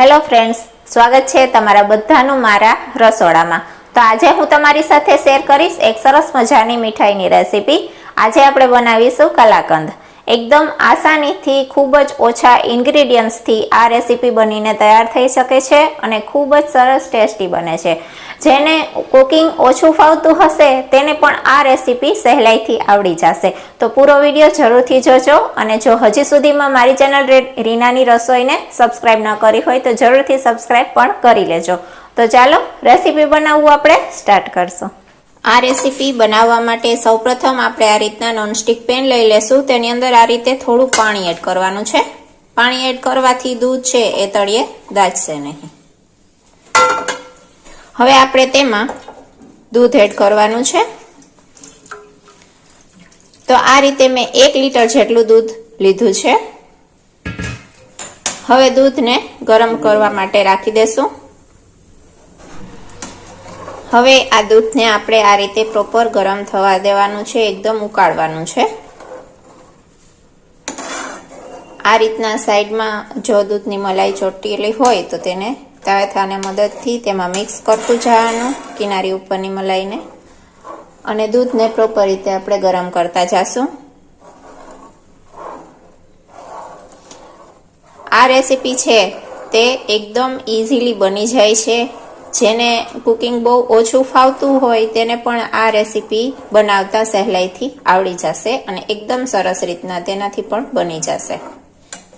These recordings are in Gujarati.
હેલો ફ્રેન્ડ્સ, સ્વાગત છે તમારા બધાનું મારા રસોડામાં. તો આજે હું તમારી સાથે શેર કરીશ એક સરસ મજાની મીઠાઈની રેસીપી. આજે આપણે બનાવીશું કલાકંદ. એકદમ આસાનીથી ખૂબ જ ઓછા ઇન્ગ્રીડિયન્ટ્સથી આ રેસીપી બનીને તૈયાર થઈ શકે છે અને ખૂબ જ સરસ ટેસ્ટી બને છે. જેને કુકિંગ ઓછું ફાવતું હશે, તેને પણ આ રેસીપી સહેલાઈથી આવડી જશે. તો પૂરો વીડિયો જરૂરથી જોજો અને જો હજી સુધીમાં મારી ચેનલ રીનાની રસોઈને સબસ્ક્રાઈબ ન કરી હોય તો જરૂરથી સબસ્ક્રાઈબ પણ કરી લેજો. તો ચાલો રેસીપી બનાવવું આપણે સ્ટાર્ટ કરશું. આ રેસીપી બનાવવા માટે સૌપ્રથમ આપણે આ રીતના નોનસ્ટિક પેન લઈ લેશું. તેની અંદર આ રીતે થોડું પાણી એડ કરવાનું છે. પાણી એડ કરવાથી દૂધ છે એ તળિયે દાજશે નહીં. હવે આપણે તેમાં દૂધ એડ કરવાનું છે. તો આ રીતે મેં એક લીટર જેટલું દૂધ લીધું છે. હવે દૂધને ગરમ કરવા માટે રાખી દેશું. હવે આ દૂધને આપણે આ રીતે પ્રોપર ગરમ થવા દેવાનું છે, એકદમ ઉકાળવાનું છે. આ રીતના સાઈડમાં જો દૂધની મલાઈ ચોટેલી હોય તો તેને તાવેથાને મદદથી તેમાં મિક્સ કરતું જવાનું, કિનારી ઉપરની મલાઈને. અને દૂધને પ્રોપર રીતે આપણે ગરમ કરતા જશું. આ રેસીપી છે તે એકદમ ઇઝીલી બની જાય છે. જેને કુકિંગ બહુ ઓછું ફાવતું હોય તેને પણ આ રેસીપી બનાવતા સહેલાઈથી આવડી જશે અને એકદમ સરસ રીતના તેનાથી પણ બની જશે.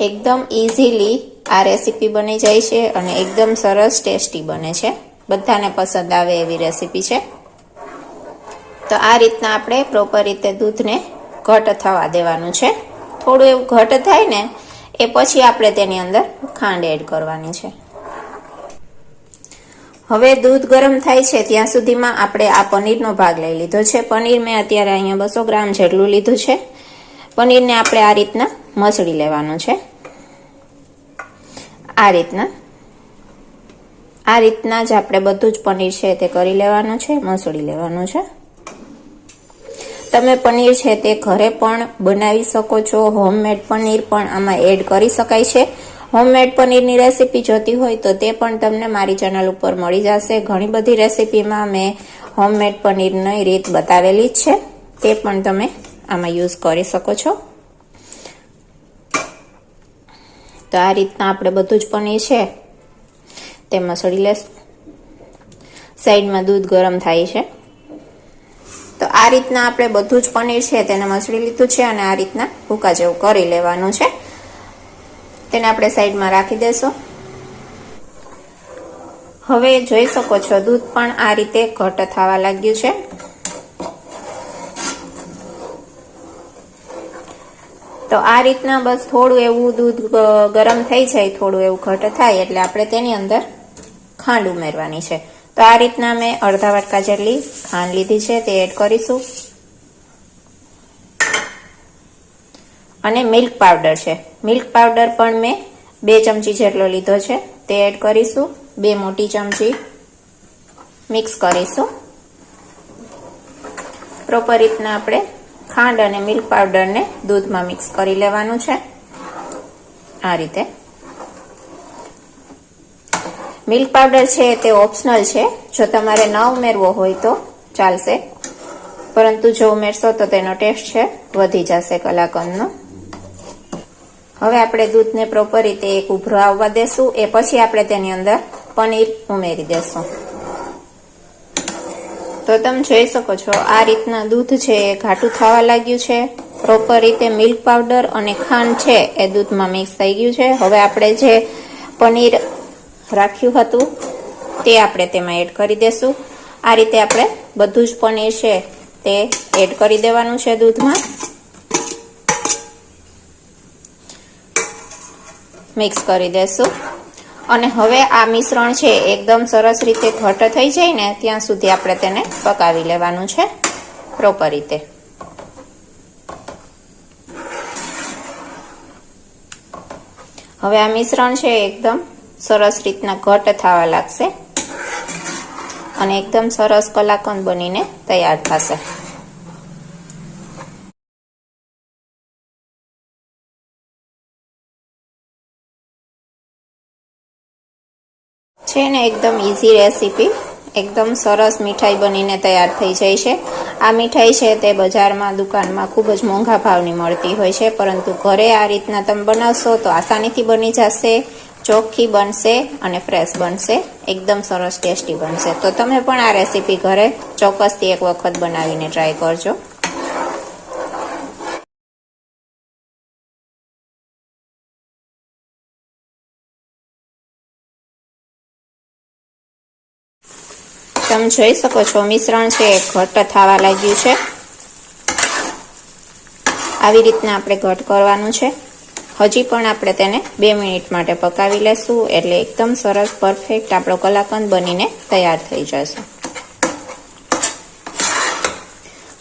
એકદમ ઇઝીલી આ રેસીપી બની જાય છે અને એકદમ સરસ ટેસ્ટી બને છે. બધાને પસંદ આવે એવી રેસીપી છે. તો આ રીતના આપણે પ્રોપર રીતે દૂધને ઘટ થવા દેવાનું છે. થોડું એવું ઘટ થાય ને, એ પછી આપણે તેની અંદર ખાંડ એડ કરવાની છે. હવે દૂધ ગરમ થાય છે ત્યાં સુધીમાં આપણે આ પનીરનો ભાગ લઈ લીધો છે. પનીર મેં અત્યારે અહીંયા બસો ગ્રામ જેટલું લીધું છે. પનીરને આપણે આ રીતના મસળી લેવાનું છે. આ રીતના. આ રીતના જ આપણે બધું જ પનીર છે તે કરી લેવાનું છે, મસળી લેવાનું છે. તમે પનીર છે તે ઘરે પણ બનાવી શકો છો, હોમમેડ પનીર પણ આમાં એડ કરી શકાય છે. હોમમેડ પનીરની રેસીપી જોતી હોય તો તે પણ તમને મારી ચેનલ ઉપર મળી જશે. ઘણી બધી રેસીપીમાં મેં હોમમેડ પનીરની રીત બતાવેલી જ છે. તે પણ તમે આમાં યુઝ કરી શકો છો. તો આ રીતના આપણે બધું જ પનીર છે. તે મસળી લેશ. સાઈડમાં દૂધ ગરમ થાય છે. તો આ રીતના આપણે બધું જ પનીર છે, તેને મસળી લીધું છે અને આ રીતના ભૂકા જેવું કરી લેવાનું છે. તેને આપણે સાઈડમાં રાખી દેશું. હવે જોઈ શકો છો, દૂધ પણ આ રીતે ઘટ થવા લાગ્યું છે. તો આ રીતના બસ થોડું એવું દૂધ ગરમ થઈ જાય, થોડું એવું ઘટ થાય, એટલે આપણે તેની અંદર ખાંડ ઉમેરવાની છે. તો આ રીતના મેં અડધા વાટકા જેટલી ખાંડ લીધી છે, તે એડ કરીશું. અને મિલ્ક પાવડર છે. મિલ્ક પાવડર પણ મેં બે ચમચી જેટલો લીધો છે. તે એડ કરીશું. બે મોટી ચમચી મિક્સ કરીશું. પ્રોપર રીતના આપણે ખાંડ અને મિલ્ક પાવડરને દૂધમાં મિક્સ કરી લેવાનું છે. આ રીતે. મિલ્ક પાવડર છે તે ઓપ્શનલ છે. જો તમારે ન ઉમેરવો હોય તો ચાલશે. પરંતુ જો ઉમેરશો તો તેનો ટેસ્ટ છે. વધી જશે કલાકંદનો હવે આપણે દૂધને પ્રોપર રીતે એક ઉભરો આવવા દેશું. એ પછી આપણે તેની અંદર પનીર ઉમેરી દેશું. તો તમે જોઈ શકો છો, આ રીતના દૂધ છે એ ઘાટું થવા લાગ્યું છે. પ્રોપર રીતે મિલ્ક પાવડર અને ખાંડ છે એ દૂધમાં મિક્સ થઈ ગયું છે. હવે આપણે જે પનીર રાખ્યું હતું, તે આપણે તેમાં એડ કરી દેશું. આ રીતે આપણે બધું જ પનીર છે તે એડ કરી દેવાનું છે દૂધમાં. મિક્સ કરી દેશું. અને હવે આ મિશ્રણ છે એકદમ સરસ રીતે ઘટ થઈ જાય ને ત્યાં સુધી આપણે તેને પકાવી લેવાનું છે પ્રોપર રીતે. હવે આ મિશ્રણ છે એકદમ સરસ રીતના ઘટ થવા લાગશે. અને એકદમ સરસ કલાકંદ બનીને તૈયાર થશે. છે ને એકદમ ઇઝી રેસીપી એકદમ સરસ મીઠાઈ બનીને તૈયાર થઈ જાય છે. આ મીઠાઈ છે તે બજારમાં, દુકાનમાં ખૂબ જ મોંઘા ભાવની મળતી હોય છે. પરંતુ ઘરે આ રીતના તમે બનાવશો તો આસાનીથી બની જશે, ચોખ્ખી બનશે અને ફ્રેશ બનશે. એકદમ સરસ ટેસ્ટી બનશે. તો તમે પણ આ રેસીપી ઘરે ચોક્કસથી એક વખત બનાવીને ટ્રાય કરજો. તમે જોઈ શકો છો. મિશ્રણ છે એ ઘટ્ટ થવા લાગ્યું છે. આવી રીતના આપણે ઘટ કરવાનું છે. હજી પણ આપણે તેને બે મિનિટ માટે પકાવી લેશું. એટલે એકદમ સરસ, પરફેક્ટ આપણો કલાકંદ બનીને તૈયાર થઈ જશે.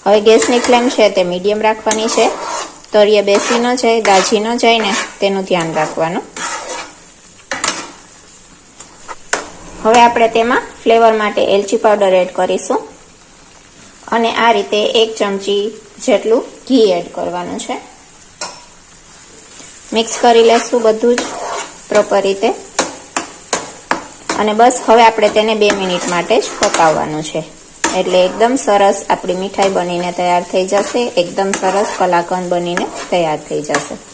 હવે ગેસની ફ્લેમ છે તે મીડિયમ રાખવાની છે. તળિયે બેસી ન જાય દાજી ન જાય ને તેનું ધ્યાન રાખવાનું. હવે આપણે તેમાં ફ્લેવર માટે એલચી પાવડર એડ કરીશું. અને આ રીતે એક ચમચી જેટલું ઘી એડ કરવાનું છે. મિક્સ કરી લેશું બધું જ પ્રોપર રીતે. અને બસ હવે આપણે તેને બે મિનિટ માટે જ પકાવવાનું છે. એટલે એકદમ સરસ આપણી મીઠાઈ બનીને તૈયાર થઈ જશે. એકદમ સરસ કલાકંદ બનીને તૈયાર થઈ જશે.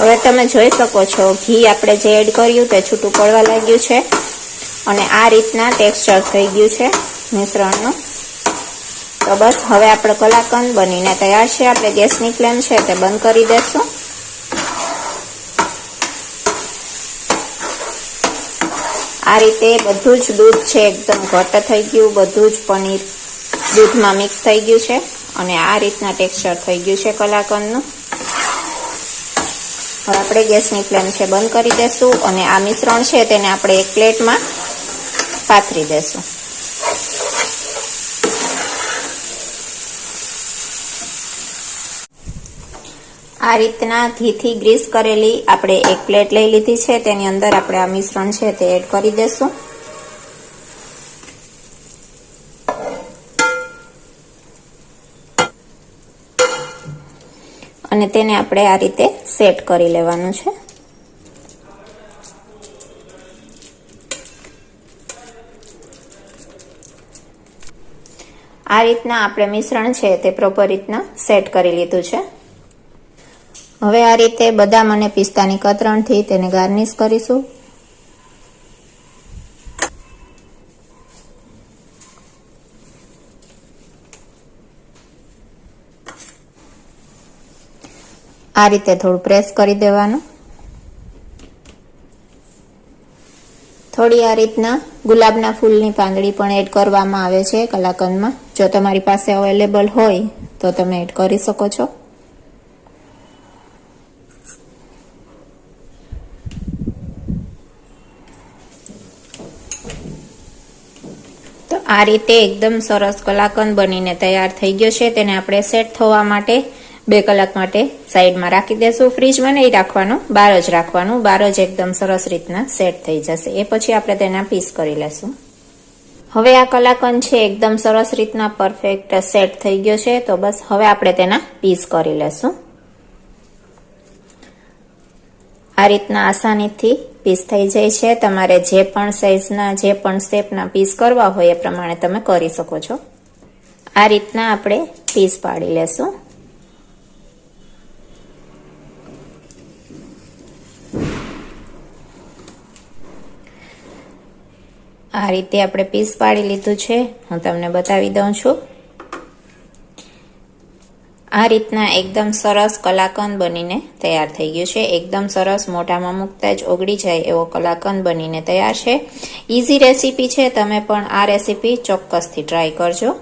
હવે તમે જોઈ શકો છો, ઘી આપણે જે એડ કર્યું તે છૂટું પડવા લાગ્યું છે. અને આ રીતના ટેક્સચર થઈ ગયું છે મિશ્રણનું. તો બસ, હવે આપણે કલાકંદ બનીને તૈયાર છે. આપણે ગેસની ફ્લેમ છે તે બંધ કરી દેશું. આ રીતે બધું જ દૂધ છે, એકદમ ઘટ થઈ ગયું. બધું જ પનીર દૂધમાં મિક્સ થઈ ગયું છે. અને આ રીતના ટેક્સચર થઈ ગયું છે કલાકંદનું. હવે આપણે ગેસની ફ્લેમ છે બંધ કરી દેશું અને આ મિશ્રણ છે તેને આપણે એક પ્લેટમાં પાથરી દેશું. આ રીતના ઘીથી ગ્રીસ કરેલી આપણે એક પ્લેટ લઈ લીધી છે. તેની અંદર આપણે આ મિશ્રણ છે તે એડ કરી દેશું. તેને આપણે આ રીતે સેટ કરી લેવાનું છે. આ રીતના આપણે મિશ્રણ છે તે પ્રોપર રીતના સેટ કરી લીધું છે. હવે આ રીતે બદામ અને પિસ્તાની કતરણથી તેને ગાર્નિશ કરીશું. આ રીતે થોડું પ્રેસ કરી દેવાનું. થોડી આ રીતના ગુલાબના ફૂલની પાંદડી પણ એડ કરવામાં આવે છે કલાકંદમાં જો તમારી પાસે અવેલેબલ હોય તો તમે એડ કરી શકો છો. તો આ રીતે એકદમ સરસ કલાકંદ બનીને તૈયાર થઈ ગયો છે. તેને આપણે સેટ થવા માટે બે કલાક માટે સાઈડમાં રાખી દેશું. ફ્રીજમાં નહીં રાખવાનું, બહાર જ રાખવાનું. બહાર જ એકદમ સરસ રીતના સેટ થઈ જશે. એ પછી આપણે તેના પીસ કરી લેશું. હવે આ કલાકંદ છે એકદમ સરસ રીતના પરફેક્ટ સેટ થઈ ગયો છે. તો બસ હવે આપણે તેના પીસ કરી લેશું. આ રીતના આસાનીથી પીસ થઈ જાય છે. તમારે જે પણ સાઈઝના જે પણ શેપના પીસ કરવા હોય એ પ્રમાણે તમે કરી શકો છો. આ રીતના આપણે પીસ પાડી લેશું. આ રીતે આપણે પીસ પાડી લીધું છે. હું તમને બતાવી દઉં છું. આ રીતના એકદમ સરસ કલાકંદ બનીને તૈયાર થઈ ગયું છે. એકદમ સરસ મોઢામાં મૂકતા જ ઓગળી જાય એવો કલાકંદ બનીને તૈયાર છે. ઇઝી રેસીપી છે. તમે પણ આ રેસીપી ચોક્કસથી ટ્રાય કરજો.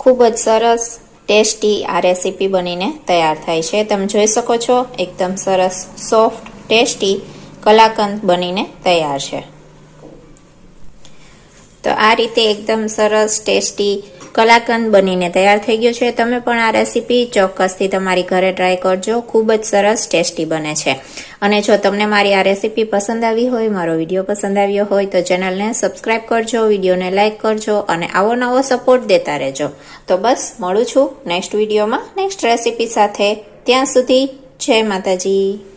ખૂબ જ સરસ, ટેસ્ટી આ રેસીપી બનીને તૈયાર થાય છે. તમે જોઈ શકો છો, એકદમ સરસ સોફ્ટ ટેસ્ટી કલાકંદ બનીને તૈયાર છે. તો આ રીતે એકદમ સરસ, ટેસ્ટી કલાકંદ બનીને તૈયાર થઈ ગયો છે. તમે પણ આ રેસીપી ચોક્કસથી તમારી ઘરે ટ્રાય કરજો. ખૂબ જ સરસ, ટેસ્ટી બને છે. અને જો તમને મારી આ રેસીપી પસંદ આવી હોય, મારો વીડિયો પસંદ આવ્યો હોય, તો ચેનલને સબસ્ક્રાઈબ કરજો, વિડીયોને લાઇક કરજો અને આવો નવો સપોર્ટ દેતા રહેજો. તો બસ, મળું છું નેક્સ્ટ વિડીયોમાં નેક્સ્ટ રેસીપી સાથે. ત્યાં સુધી જય માતાજી.